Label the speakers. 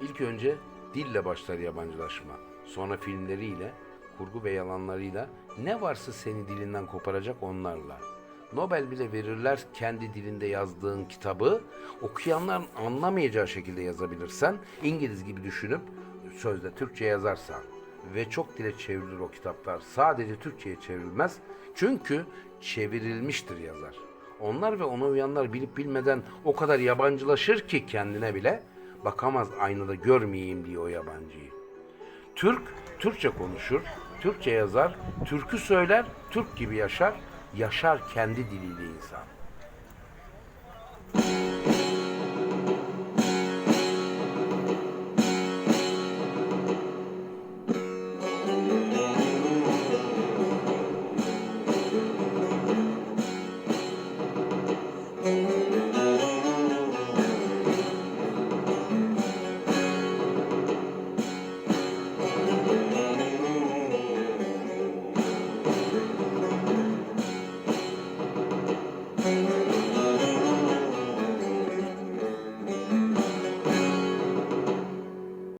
Speaker 1: İlk önce dille başlar yabancılaşma. Sonra filmleriyle, kurgu ve yalanlarıyla ne varsa seni dilinden koparacak onlarla. Nobel bile verirler kendi dilinde yazdığın kitabı okuyanların anlamayacağı şekilde yazabilirsen, İngiliz gibi düşünüp sözde Türkçe yazarsan ve çok dile çevrilir o kitaplar. Sadece Türkçe'ye çevrilmez. Çünkü çevrilmiştir yazar. Onlar ve ona uyanlar bilip bilmeden o kadar yabancılaşır ki kendine bile bakamaz aynada görmeyeyim diye o yabancıyı. Türk, Türkçe konuşur, Türkçe yazar, türkü söyler, Türk gibi yaşar, yaşar kendi diliyle insan.